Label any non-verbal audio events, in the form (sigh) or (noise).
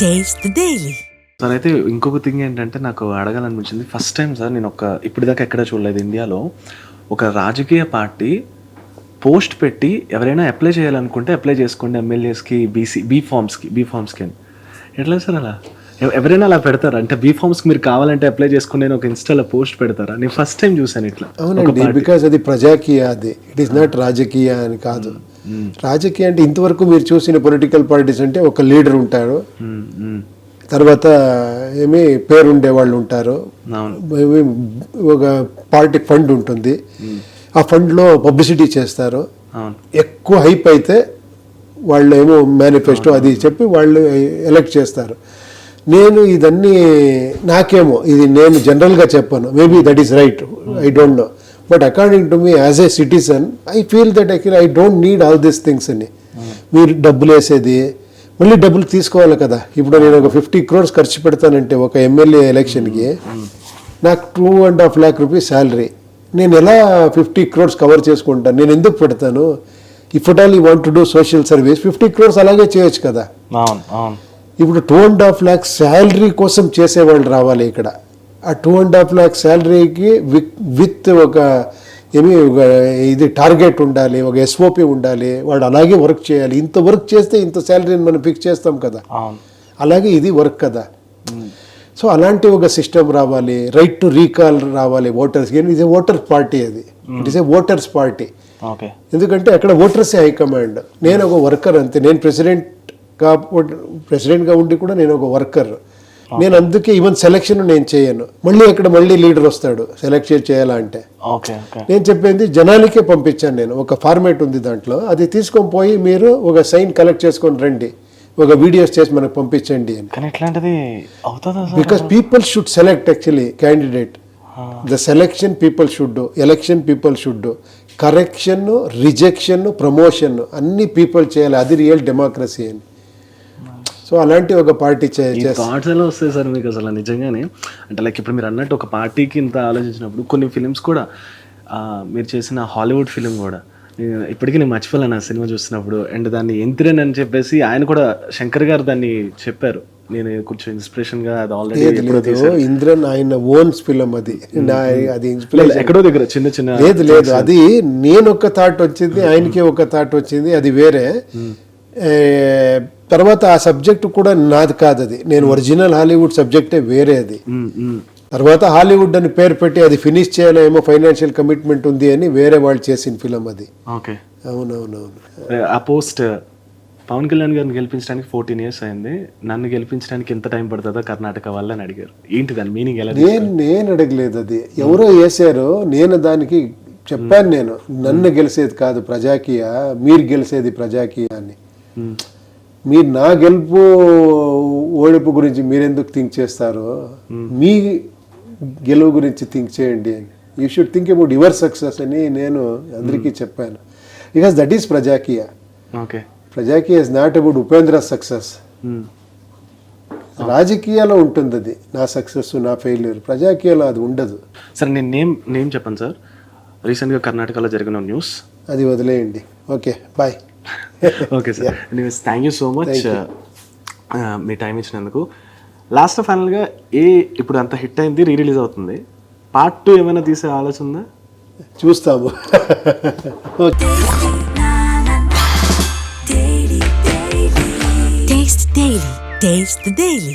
Taste daily sir అయితే ఇంకొక thing ఏంటంటే నాకు అడగాలనిపించింది ఫస్ట్ టైం సార్ నేను ఒక ఇప్పటిదాకా ఎక్కడ చూడలేదు ఇండియాలో ఒక రాజకీయ పార్టీ పోస్ట్ పెట్టి ఎవరైనా అప్లై చేయాలనుకుంటే అప్లై చేసుకోండి ఎమ్మెల్యేస్కి బీసీ బీ ఫార్మ్స్కి బీ ఫార్మ్స్కి అని ఎట్లా సార్ అలా ఎవరైనా అలా పెడతారు అంటే బీ ఫార్మ్స్కి మీరు కావాలంటే అప్లై చేసుకుని నేను ఒక ఇన్స్టాలో పోస్ట్ పెడతారా నేను ఫస్ట్ టైం చూసాను ఇట్లా అవునండి బికాస్ అది ప్రజాకీయ అది ఇట్ ఈస్ నాట్ రాజకీయ అని కాదు రాజకీయ అంటే ఇంతవరకు మీరు చూసిన పొలిటికల్ పార్టీస్ అంటే ఒక లీడర్ ఉంటారు తర్వాత ఏమి పేరుండే వాళ్ళు ఉంటారు ఒక పార్టీ ఫండ్ ఉంటుంది ఆ ఫండ్లో పబ్లిసిటీ చేస్తారు ఎక్కువ హైప్ అయితే వాళ్ళు ఏమో మేనిఫెస్టో అది చెప్పి వాళ్ళు ఎలక్ట్ చేస్తారు నేను ఇదన్నీ నాకేమో ఇది నేను జనరల్గా చెప్పాను maybe that is right I don't know but according to me as a citizen I feel that I I don't need all these things అని మీరు డబ్బులు వేసేది మళ్ళీ డబ్బులు తీసుకోవాలి కదా ఇప్పుడు నేను ఒక ఫిఫ్టీ క్రోర్స్ ఖర్చు పెడతానంటే ఒక ఎమ్మెల్యే ఎలక్షన్కి నాకు two and half lakh rupees salary నేను ఎలా ఫిఫ్టీ క్రోర్స్ కవర్ చేసుకుంటాను నేను ఎందుకు పెడతాను if at all you want to do social service fifty crores అలాగే చేయొచ్చు కదా ఇప్పుడు two and half lakh salary కోసం చేసేవాళ్ళు రావాలి ఇక్కడ ఆ టూ అండ్ హాఫ్ ల్యాక్ శాలరీకి విత్ విత్ ఒక ఏమి ఇది టార్గెట్ ఉండాలి ఒక ఎస్ఓపి ఉండాలి వాడు అలాగే వర్క్ చేయాలి ఇంత వర్క్ చేస్తే ఇంత శాలరీని మనం ఫిక్స్ చేస్తాం కదా అలాగే ఇది వర్క్ కదా సో అలాంటి ఒక సిస్టమ్ రావాలి రైట్ టు రీకాల్ రావాలి ఓటర్స్ ఇది ఓటర్స్ పార్టీ అది it is a voters party ఎందుకంటే అక్కడ ఓటర్సే హైకమాండ్ నేను ఒక వర్కర్ అంతే నేను ప్రెసిడెంట్ ప్రెసిడెంట్గా ఉండి కూడా నేను ఒక వర్కర్ నేను అందుకే ఈవెన్ సెలక్షన్ నేను చేయను మళ్ళీ అక్కడ మళ్ళీ లీడర్ వస్తాడు సెలెక్ట్ చేయాలా అంటే నేను చెప్పింది జనాలకే పంపించాను నేను ఒక ఫార్మేట్ ఉంది దాంట్లో అది తీసుకొని పోయి మీరు ఒక సైన్ కలెక్ట్ చేసుకొని రండి ఒక వీడియోస్ చేసి మనకు పంపించండి అని because people should select actually candidate the selection people should election people should correction rejection promotion అన్ని పీపుల్ చేయాలి అది రియల్ డెమోక్రసీ అని సో అలాంటి ఒక పార్టీ థాట్స్ ఎలా వస్తాయి సార్ మీకు అసలు నిజంగానే అంటే లైక్ ఇప్పుడు మీరు అన్నట్టు ఒక పార్టీకి ఇంత ఆలోచించినప్పుడు కొన్ని ఫిలిమ్స్ కూడా మీరు చేసిన హాలీవుడ్ ఫిలిం కూడా ఇప్పటికీ నేను మర్చిపోలేను ఆ సినిమా చూసినప్పుడు అండ్ దాన్ని ఎంతిరన్ అని చెప్పేసి ఆయన కూడా శంకర్ గారు దాన్ని చెప్పారు నేను కొంచెం ఇన్స్పిరేషన్ గా అది ఆల్రెడీ ఇంద్రన్ ఆయన ఓన్ ఫిలం అది hmm, hmm. అది ఇన్స్పిరేషన్ ఎక్కడో దగ్గర చిన్న చిన్న లేదు లేదు అది నేను ఒక థాట్ వచ్చింది hmm, ఆయనకి ఒక థాట్ వచ్చింది అది వేరే తర్వాత ఆ సబ్జెక్ట్ కూడా నాది కాదు అది నేను ఒరిజినల్ హాలీవుడ్ సబ్జెక్టే వేరే అది తర్వాత హాలీవుడ్ అని పేరు పెట్టి అది ఫినిష్ చేయాలో ఏమో ఫైనాన్షియల్ కమిట్మెంట్ ఉంది అని వేరే వాళ్ళు చేసిన ఫిలం అది అవునవునవును ఆ పోస్ట్ పవన్ కళ్యాణ్ గారిని గెలిపించడానికి ఫోర్టీన్ ఇయర్స్ అయింది నన్ను గెలిపించడానికి ఎంత టైం పడుతుందో కర్ణాటక వల్ల అని అడిగారు ఏంటి దాని మీనింగ్ ఎలా నేను నేను అడగలేదు అది ఎవరో వేసారో నేను దానికి చెప్పాను నేను నన్ను గెలిసేది కాదు ప్రజాకీయ మీరు గెలిసేది ప్రజాకీయ అని మీరు నా గెలుపు ఓడిపు గురించి మీరెందుకు థింక్ చేస్తారు మీ గెలువు గురించి థింక్ చేయండి అని you should think about your success అని నేను అందరికీ చెప్పాను because that is Prajakeeya Prajakeeya is not about Upendra success రాజకీయాలో ఉంటుంది అది నా సక్సెస్ నా ఫెయిల్యూర్ ప్రజాకీయాలో అది ఉండదు సార్ నేను నేమ్ నేమ్ చెప్పాను సార్ రీసెంట్గా కర్ణాటకలో జరిగిన న్యూస్ అది వదిలేయండి okay bye okay sir anyways thank you so much me time ఇచ్చినందుకు లాస్ట్ ఫైనల్గా ఏ ఇప్పుడు అంత హిట్ అయింది రీ రిలీజ్ అవుతుంది పార్ట్ టూ ఏమైనా తీసే ఆలోచన ఉందా చూస్తాము (laughs) Taste the Daily.